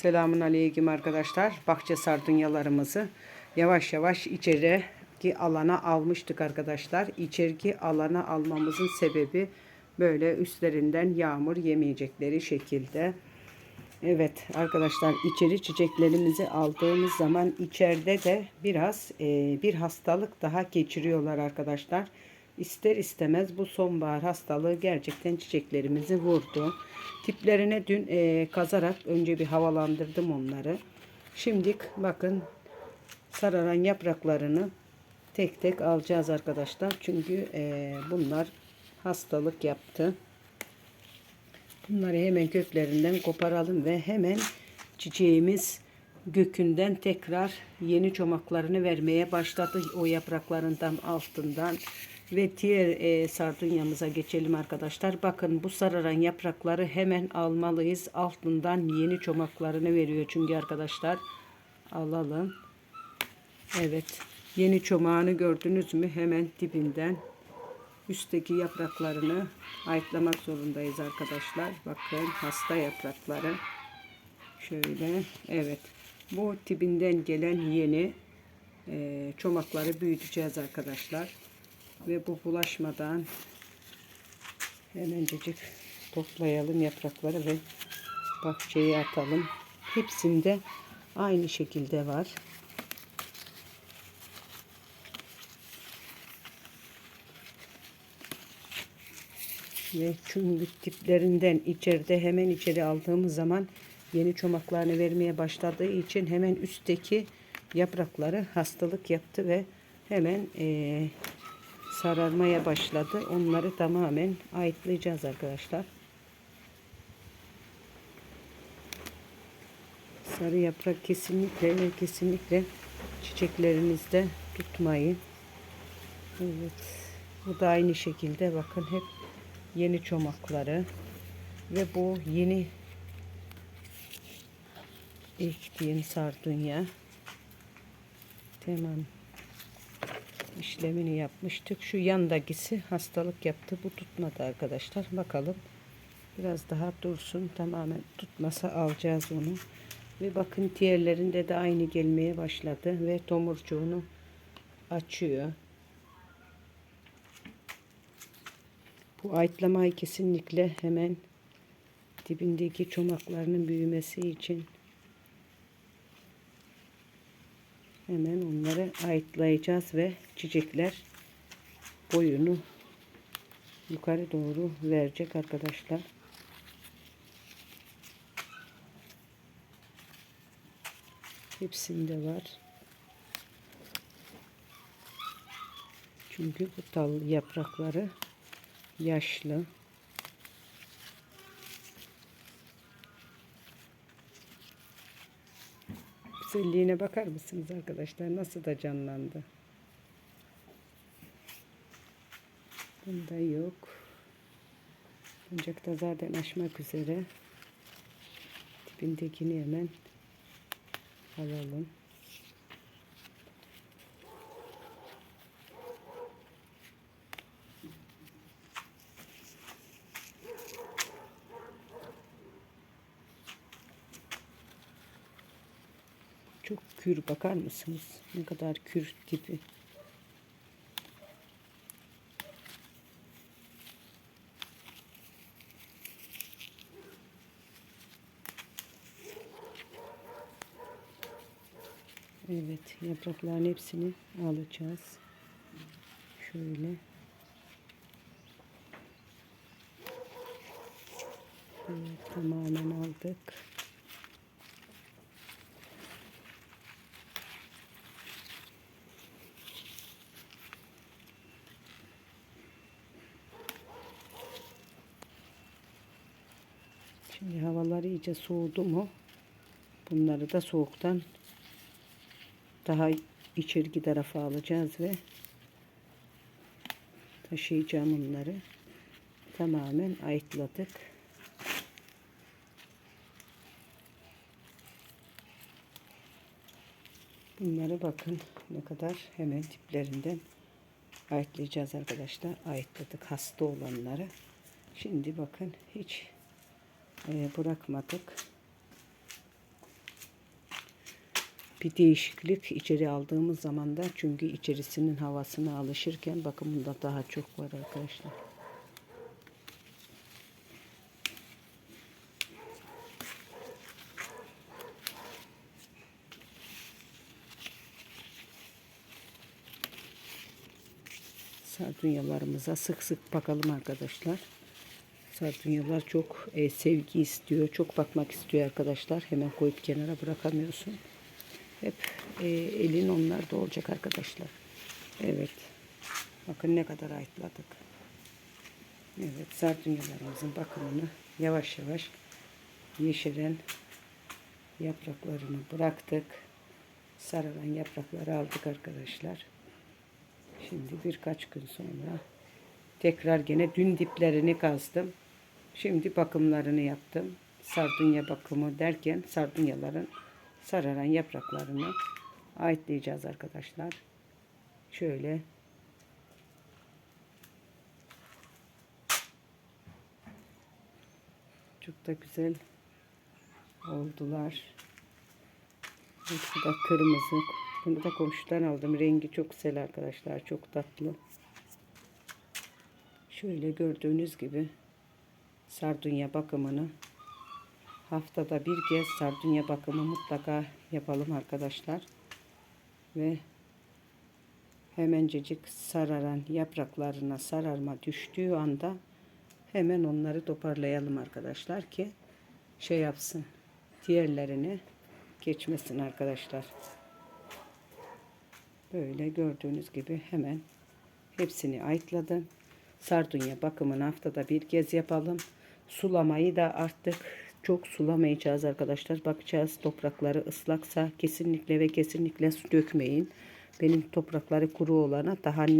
Selamun Aleyküm arkadaşlar. Bahçe sardunyalarımızı yavaş yavaş içeriki alana almıştık arkadaşlar. İçeriki alana almamızın sebebi böyle üstlerinden yağmur yemeyecekleri şekilde. Evet arkadaşlar içeri çiçeklerimizi aldığımız zaman içeride de biraz e, bir hastalık daha geçiriyorlar arkadaşlar. İster istemez bu sonbahar hastalığı gerçekten çiçeklerimizi vurdu. Tiplerine dün e, kazarak önce bir havalandırdım onları. Şimdi bakın sararan yapraklarını tek tek alacağız arkadaşlar. Çünkü e, bunlar hastalık yaptı. Bunları hemen köklerinden koparalım ve hemen çiçeğimiz gökünden tekrar yeni çomaklarını vermeye başladı. O yapraklarından altından ve diğer e, sardunyamıza geçelim arkadaşlar. Bakın bu sararan yaprakları hemen almalıyız. Altından yeni çomaklarını veriyor çünkü arkadaşlar. Alalım. Evet. Yeni çomağını gördünüz mü? Hemen dibinden üstteki yapraklarını ayıklamak zorundayız arkadaşlar. Bakın hasta yaprakları. Şöyle. Evet. Bu tipinden gelen yeni e, çomakları büyüteceğiz arkadaşlar. Ve bu bulaşmadan hemencecik toplayalım yaprakları ve bahçeye atalım. Hepsinde aynı şekilde var. Ve çünkü tiplerinden içeride hemen içeri aldığımız zaman yeni çomaklarını vermeye başladığı için hemen üstteki yaprakları hastalık yaptı ve hemen e, sararmaya başladı. Onları tamamen ayıtlayacağız arkadaşlar. Sarı yaprak kesinlikle ve kesinlikle çiçeklerinizde tutmayın. Evet. Bu da aynı şekilde bakın hep yeni çomakları ve bu yeni ektiğim sardunya. Tamam işlemini yapmıştık. Şu yandakisi hastalık yaptı. Bu tutmadı arkadaşlar. Bakalım. Biraz daha dursun. Tamamen tutmasa alacağız onu. Ve bakın diğerlerinde de aynı gelmeye başladı. Ve tomurcuğunu açıyor. Bu ayıtlamayı kesinlikle hemen dibindeki çomaklarının büyümesi için Hemen onları ayıtlayacağız ve çiçekler boyunu yukarı doğru verecek arkadaşlar. Hepsinde var. Çünkü bu dal yaprakları yaşlı. güzelliğine bakar mısınız arkadaşlar? Nasıl da canlandı. Bunda yok. Ancak da zaten açmak üzere. Dibindekini hemen alalım. Çok kür bakar mısınız? Ne kadar kür tipi. Evet yaprakların hepsini alacağız. Şöyle. Evet, tamamen aldık. Şimdi havalar iyice soğudu mu bunları da soğuktan daha içeriki tarafa alacağız ve taşıyacağım onları. Tamamen ayıtladık. Bunları bakın ne kadar hemen tiplerinden ayıtlayacağız arkadaşlar. Ayıtladık hasta olanları. Şimdi bakın hiç e, bırakmadık. Bir değişiklik içeri aldığımız zaman da çünkü içerisinin havasına alışırken bakımında daha çok var arkadaşlar. Sardunyalarımıza sık sık bakalım arkadaşlar. Sardunyalar çok e, sevgi istiyor. Çok bakmak istiyor arkadaşlar. Hemen koyup kenara bırakamıyorsun. Hep e, elin onlarda olacak arkadaşlar. Evet. Bakın ne kadar ayıtladık. Evet sardunyalarımızın bakımını yavaş yavaş yeşeren yapraklarını bıraktık. Sararan yaprakları aldık arkadaşlar. Şimdi birkaç gün sonra tekrar gene dün diplerini kazdım. Şimdi bakımlarını yaptım. Sardunya bakımı derken sardunyaların sararan yapraklarını ayıtlayacağız arkadaşlar. Şöyle çok da güzel oldular. Bu da kırmızı. Bunu da komşudan aldım. Rengi çok güzel arkadaşlar. Çok tatlı. Şöyle gördüğünüz gibi sardunya bakımını haftada bir kez sardunya bakımı mutlaka yapalım arkadaşlar. Ve hemencecik sararan yapraklarına sararma düştüğü anda hemen onları toparlayalım arkadaşlar ki şey yapsın diğerlerini geçmesin arkadaşlar. Böyle gördüğünüz gibi hemen hepsini ayıtladım. Sardunya bakımını haftada bir kez yapalım. Sulamayı da artık çok sulamayacağız arkadaşlar. Bakacağız toprakları ıslaksa kesinlikle ve kesinlikle su dökmeyin. Benim toprakları kuru olana daha